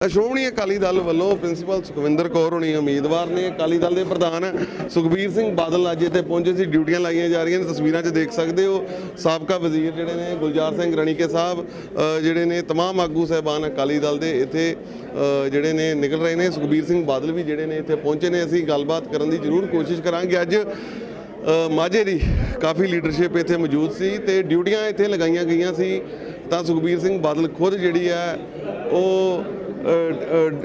ਸ਼੍ਰੋਮਣੀ ਅਕਾਲੀ ਦਲ ਵੱਲੋਂ ਪ੍ਰਿੰਸੀਪਲ ਸੁਖਵਿੰਦਰ ਕੌਰ ਹੋਣੀ ਉਮੀਦਵਾਰ ਨੇ ਅਕਾਲੀ ਦਲ ਦੇ ਪ੍ਰਧਾਨ ਸੁਖਬੀਰ ਸਿੰਘ ਬਾਦਲ ਅੱਜ ਇੱਥੇ ਪਹੁੰਚੇ ਸੀ ਡਿਊਟੀਆਂ ਲਾਈਆਂ ਜਾ ਰਹੀਆਂ ਨੇ ਤਸਵੀਰਾਂ 'ਚ ਦੇਖ ਸਕਦੇ ਹੋ ਸਾਬਕਾ ਵਜ਼ੀਰ ਜਿਹੜੇ ਨੇ ਗੁਲਜ਼ਾਰ ਸਿੰਘ ਰਣੀਕੇ ਸਾਹਿਬ ਅ, ਜਿਹੜੇ ਨੇ तमाम ਆਗੂ ਸਹਿਬਾਨ ਅਕਾਲੀ ਦਲ ਦੇ ਇੱਥੇ ਅ, ਜਿਹੜੇ ਨੇ ਨਿਕਲ ਰਹੇ ਨੇ ਸੁਖਬੀਰ ਸਿੰਘ ਬਾਦਲ ਵੀ ਜਿਹੜੇ ਨੇ ਇੱਥੇ ਪਹੁੰਚੇ ਨੇ ਅਸੀਂ ਗੱਲਬਾਤ ਕਰਨ ਦੀ ਜ਼ਰੂਰ ਕੋਸ਼ਿਸ਼ ਕਰਾਂਗੇ ਅੱਜ ਅ, ਮਾਝੇ ਦੀ ਕਾਫੀ ਲੀਡਰਸ਼ਿਪ ਇੱਥੇ ਮੌਜੂਦ ਸੀ ਤੇ ਡਿਊਟੀਆਂ ਇੱਥੇ ਲਗਾਈਆਂ ਗਈਆਂ ਸੀ ਤਾਂ ਸੁਖਬੀਰ ਸਿੰਘ ਬਾਦਲ ਖੁਦ ਜਿਹੜੀ ਹੈ ਉਹ ਅ, ਅ,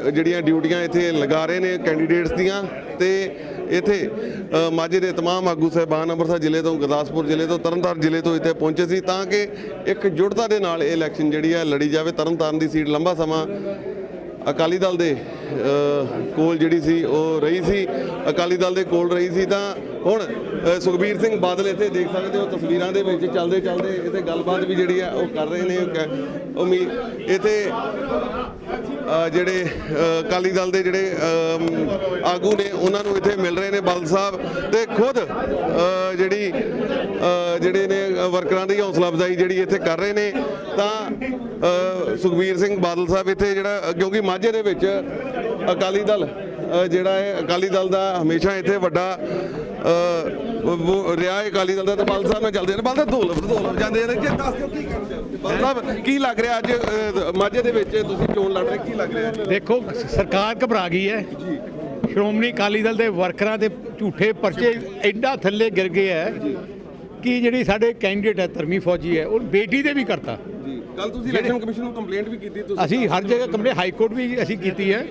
ਜਿਹੜੀਆਂ ਡਿਊਟੀਆਂ ਇੱਥੇ ਲਗਾ ਰਹੇ ਨੇ ਕੈਂਡੀਡੇਟਸ ਦੀਆਂ ਤੇ ਇੱਥੇ ਅ, ਮਾਝੇ ਦੇ तमाम ਆਗੂ ਸਹਿਬਾਨ ਅੰਮ੍ਰਿਤਸਰ ਜ਼ਿਲ੍ਹੇ ਤੋਂ ਗੁਰਦਾਸਪੁਰ ਜ਼ਿਲ੍ਹੇ ਤੋਂ ਤਰਨਤਾਰਨ ਜ਼ਿਲ੍ਹੇ ਤੋਂ ਇੱਥੇ ਪਹੁੰਚੇ ਸੀ ਤਾਂ ਕਿ ਇੱਕ ਜੁੜਤਾ ਦੇ ਨਾਲ ਇਹ ਇਲੈਕਸ਼ਨ ਜਿਹੜੀ ਹੈ ਲੜੀ ਜਾਵੇ ਤਰਨਤਾਰਨ ਦੀ ਸੀਟ ਲੰਬਾ ਸਮਾਂ ਅਕਾਲੀ ਦਲ ਦੇ ਅ, ਕੋਲ ਜਿਹੜੀ ਸੀ ਉਹ ਰਹੀ ਸੀ ਅਕਾਲੀ ਦਲ ਦੇ ਕੋਲ ਰਹੀ ਸੀ ਤਾਂ ਹੁਣ ਸੁਖਬੀਰ ਸਿੰਘ ਬਾਦਲ ਇੱਥੇ ਦੇਖ ਸਕਦੇ ਹੋ, ਤਸਵੀਰਾਂ ਦੇ ਵਿੱਚ ਚੱਲਦੇ ਚੱਲਦੇ ਇੱਥੇ ਗੱਲਬਾਤ ਵੀ ਜਿਹੜੀ ਹੈ ਉਹ ਕਰ ਰਹੇ ਨੇ ਕਹਿ- ਉਮੀਦ ਇੱਥੇ ਜਿਹੜੇ ਅਕਾਲੀ ਦਲ ਦੇ ਜਿਹੜੇ ਆਗੂ ਨੇ, ਉਹਨਾਂ ਨੂੰ ਇੱਥੇ ਮਿਲ ਰਹੇ ਨੇ ਬਲ ਸਾਹਿਬ ਤੇ ਖੁਦ ਜਿਹੜੀ ਜਿਹੜੇ ਨੇ ਵਰਕਰਾਂ ਦੀ ਹੌਸਲਾ ਅਫਜ਼ਾਈ ਜਿਹੜੀ ਇੱਥੇ ਕਰ ਰਹੇ ਨੇ, ਤਾਂ ਸੁਖਬੀਰ ਸਿੰਘ ਬਾਦਲ ਸਾਹਿਬ ਇੱਥੇ ਜਿਹੜਾ, ਕਿਉਂਕਿ ਮਾਝੇ ਦੇ ਵਿੱਚ ਅਕਾਲੀ ਦਲ ਜਿਹੜਾ ਹੈ ਅਕਾਲੀ ਦਲ ਦਾ ਹਮੇਸ਼ਾ ਇੱਥੇ ਵੱਡਾ ਰਿਹਾ ਹੈ ਅਕਾਲੀ ਦਲ ਦਾ ਤੇ ਬਲ ਸਾਹਿਬ ਨਾਲ ਚੱਲਦੇ ਨੇ। ਬਲ ਸਾਹਿਬ ਢੋਲ ਢੋਲ ਜਾਂਦੇ ਨੇ। ਕਿ ਦੱਸ ਦਿਓ ਕੀ ਕਰਦੇ ਹੋ ਬਲ ਸਾਹਿਬ ਕੀ ਲੱਗ ਰਿਹਾ ਅੱਜ ਮਾਝੇ ਦੇ ਵਿੱਚ ਤੁਸੀਂ ਚੋਣ ਲੜ ਰਹੇ ਕੀ ਲੱਗ ਰਿਹਾ? ਦੇਖੋ ਸਰਕਾਰ ਘਬਰਾ ਗਈ ਹੈ। ਸ਼੍ਰੋਮਣੀ ਅਕਾਲੀ ਦਲ ਦੇ ਵਰਕਰਾਂ ਦੇ ਝੂਠੇ ਪਰਚੇ ਐਡਾ ਥੱਲੇ ਗਿਰ ਗਏ ਹੈ ਕਿ ਜਿਹੜੀ ਸਾਡੇ ਕੈਂਡੀਡੇਟ ਹੈ ਧਰਮੀ ਫੌਜੀ ਹੈ ਉਹ ਬੇਟੀ ਦੇ ਵੀ ਕਰਤਾ। ਕੱਲ ਤੁਸੀਂ ਇਲੈਕਸ਼ਨ ਕਮਿਸ਼ਨ ਨੂੰ ਕੰਪਲੇਂਟ ਵੀ ਕੀਤੀ ਤੁਸੀਂ ਅਸੀਂ ਹਰ ਜਗ੍ਹਾ ਕੰਪਲੇ ਹਾਈ ਕੋਰਟ ਵੀ ਅਸੀਂ ਕੀਤੀ ਹੈ।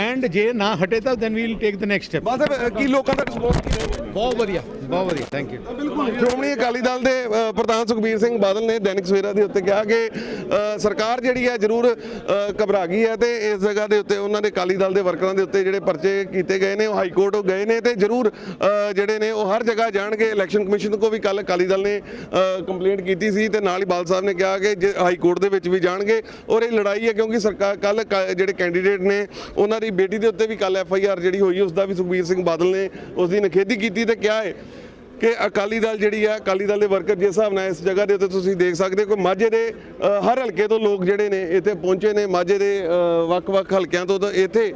ਐਂਡ ਜੇ ਨਾ ਹਟੇ ਤਾਂ then we'll take the next step ਬਸ ਕੀ ਲੋਕਾਂ ਦਾ ਰਿਸਪੌਂਸ ਕੀ ਬਹੁਤ ਵਧੀਆ। ਬਹੁਤ ਵਧੀਆ ਥੈਂਕ ਯੂ ਬਿਲਕੁਲ। ਸ਼੍ਰੋਮਣੀ ਅਕਾਲੀ ਦਲ ਦੇ ਅ, ਪ੍ਰਧਾਨ ਸੁਖਬੀਰ ਸਿੰਘ ਬਾਦਲ ਨੇ ਦੈਨਿਕ ਸਵੇਰਾ ਦੇ ਉੱਤੇ ਕਿਹਾ ਕਿ ਅ, ਸਰਕਾਰ ਜਿਹੜੀ ਹੈ ਜ਼ਰੂਰ ਅ, ਘਬਰਾ ਗਈ ਹੈ ਤੇ ਇਸ ਜਗ੍ਹਾ ਦੇ ਉੱਤੇ ਉਹਨਾਂ ਦੇ ਅਕਾਲੀ ਦਲ ਦੇ ਵਰਕਰਾਂ ਦੇ ਉੱਤੇ ਜਿਹੜੇ ਪਰਚੇ ਕੀਤੇ ਗਏ ਨੇ ਉਹ ਹਾਈ ਕੋਰਟ ਗਏ ਨੇ ਤੇ ਜ਼ਰੂਰ ਅ, ਜਿਹੜੇ ਨੇ ਉਹ ਹਰ ਜਗ੍ਹਾ ਜਾਣਗੇ। ਇਲੈਕਸ਼ਨ ਕਮਿਸ਼ਨ ਕੋ ਵੀ ਕੱਲ ਅਕਾਲੀ ਦਲ ਨੇ ਕੰਪਲੇਂਟ ਕੀਤੀ ਸੀ ਤੇ ਨਾਲ ਹੀ ਬਾਲ ਸਾਹਿਬ ਨੇ ਕਿਹਾ ਕਿ ਜੇ ਹਾਈ ਕੋਰਟ ਦੇ ਵਿੱਚ ਵੀ ਜਾਣਗੇ ਔਰ ਇਹ ਲੜਾਈ ਹੈ ਕਿਉਂਕਿ ਸਰਕਾਰ ਕੱਲ ਜਿਹੜੇ ਕੈਂਡੀਡੇਟ ਨੇ ਉਹਨਾਂ ਦੀ ਬੇਟੀ ਦੇ ਉੱਤੇ ਵੀ ਕੱਲ ਐਫ ਆਈ ਆਰ ਜਿਹੜੀ ਹੋਈ ਉਸ ਦਾ ਵੀ ਸੁਖਬੀਰ ਸਿੰਘ ਬਾਦਲ ਨੇ ਉਸ ਦੀ ਨਿਖੇਧੀ ਕੀਤੀ ਤੇ ਕਿਹਾ ਹੈ ਕਿ ਅਕਾਲੀ ਦਲ ਜਿਹੜੀ ਆ, ਅਕਾਲੀ ਦਲ ਦੇ ਵਰਕਰ ਜਿਸ ਹਿਸਾਬ ਨਾਲ ਇਸ ਜਗ੍ਹਾ ਦੇ ਉੱਤੇ ਤੁਸੀਂ ਦੇਖ ਸਕਦੇ ਹੋ ਕਿ ਮਾਝੇ ਦੇ ਹਰ ਹਲਕੇ ਤੋਂ ਲੋਕ ਜਿਹੜੇ ਨੇ ਇੱਥੇ ਪਹੁੰਚੇ ਨੇ। ਮਾਝੇ ਦੇ ਵੱਖ-ਵੱਖ ਹਲਕਿਆਂ ਤੋਂ ਤਾਂ ਇੱਥੇ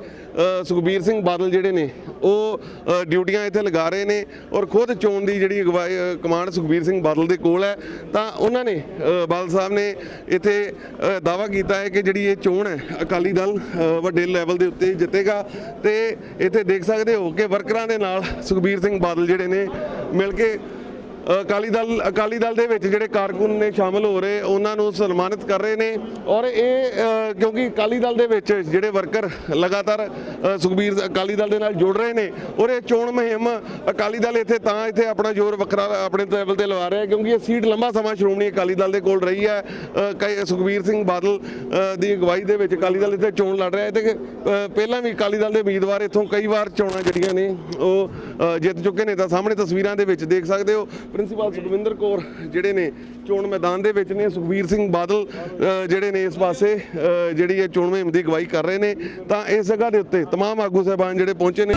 ਸੁਖਬੀਰ ਸਿੰਘ ਬਾਦਲ ਜਿਹੜੇ ਨੇ, ਉਹ ਡਿਊਟੀਆਂ ਇੱਥੇ ਲਗਾ ਰਹੇ ਨੇ ਔਰ ਖੁਦ ਚੋਣ ਦੀ ਜਿਹੜੀ ਅਗਵਾਈ ਕਮਾਂਡ ਸੁਖਬੀਰ ਸਿੰਘ ਬਾਦਲ ਦੇ ਕੋਲ ਹੈ। ਤਾਂ ਉਹਨਾਂ ਨੇ ਬਾਦਲ ਸਾਹਿਬ ਨੇ ਇੱਥੇ ਦਾਵਾ ਕੀਤਾ ਹੈ ਕਿ ਜਿਹੜੀ ਇਹ ਚੋਣ ਹੈ, ਅਕਾਲੀ ਦਲ ਵੱਡੇ ਲੈਵਲ ਦੇ ਉੱਤੇ ਜਿੱਤੇਗਾ। ਤੇ ਇੱਥੇ ਦੇਖ ਸਕਦੇ ਹੋ ਕਿ ਵਰਕਰਾਂ ਦੇ ਨਾਲ ਸੁਖਬੀਰ ਸਿੰਘ ਬਾਦਲ ਜਿਹੜੇ ਨੇ ਮਿਲ ਕੇ ਅਕਾਲੀ ਦਲ ਅਕਾਲੀ ਦਲ ਦੇ ਵਿੱਚ ਜਿਹੜੇ ਕਾਰਕੁਨ ਨੇ ਸ਼ਾਮਲ ਹੋ ਰਹੇ, ਉਹਨਾਂ ਨੂੰ ਸਨਮਾਨਿਤ ਕਰ ਰਹੇ ਨੇ। ਔਰ ਇਹ ਕਿਉਂਕਿ ਅਕਾਲੀ ਦਲ ਦੇ ਵਿੱਚ ਜਿਹੜੇ ਵਰਕਰ ਲਗਾਤਾਰ ਸੁਖਬੀਰ, ਅਕਾਲੀ ਦਲ ਦੇ ਨਾਲ ਜੁੜ ਰਹੇ ਨੇ, ਔਰ ਇਹ ਚੋਣ ਮੁਹਿੰਮ ਅਕਾਲੀ ਦਲ ਇੱਥੇ ਤਾਂ ਇੱਥੇ ਆਪਣਾ ਜ਼ੋਰ ਵੱਖਰਾ ਆਪਣੇ ਲੈਵਲ ਤੇ ਲਵਾ ਰਿਹਾ ਕਿਉਂਕਿ ਇਹ ਸੀਟ ਲੰਬਾ ਸਮਾਂ ਸ਼੍ਰੋਮਣੀ ਅਕਾਲੀ ਦਲ ਦੇ ਕੋਲ ਰਹੀ ਹੈ। ਕਈ, ਸੁਖਬੀਰ ਸਿੰਘ ਬਾਦਲ ਦੀ ਅਗਵਾਈ ਦੇ ਵਿੱਚ ਅਕਾਲੀ ਦਲ ਇੱਥੇ ਚੋਣ ਲੜ ਰਿਹਾ ਹੈ। ਤੇ ਪਹਿਲਾਂ ਵੀ ਅਕਾਲੀ ਦਲ ਦੇ ਉਮੀਦਵਾਰ ਇੱਥੋਂ ਕਈ ਵਾਰ ਚੋਣਾਂ ਜਿਹੜੀਆਂ ਨੇ, ਉਹ ਜਿੱਤ ਚੁੱਕੇ ਨੇ। ਤਾਂ ਸਾਹਮਣੇ ਤਸਵੀਰਾਂ ਦੇ ਵਿੱਚ ਦੇਖ ਸਕਦੇ ਹੋ ਪ੍ਰਿੰਸੀਪਲ ਸੁਖਵਿੰਦਰ ਕੌਰ ਜਿਹੜੇ ਨੇ ਚੋਣ ਮੈਦਾਨ ਦੇ ਵਿੱਚ ਨੇ ਸੁਖਬੀਰ ਸਿੰਘ ਬਾਦਲ ਅ, ਜਿਹੜੇ ਨੇ ਇਸ ਪਾਸੇ ਅ, ਜਿਹੜੀ ਇਹ ਚੋਣ ਮੁਹਿੰਮ ਦੀ ਅਗਵਾਈ ਕਰ ਰਹੇ ਨੇ ਤਾਂ ਇਸ ਜਗ੍ਹਾ ਦੇ ਉੱਤੇ तमाम ਆਗੂ ਸਾਹਿਬਾਨ ਜਿਹੜੇ ਪਹੁੰਚੇ ਨੇ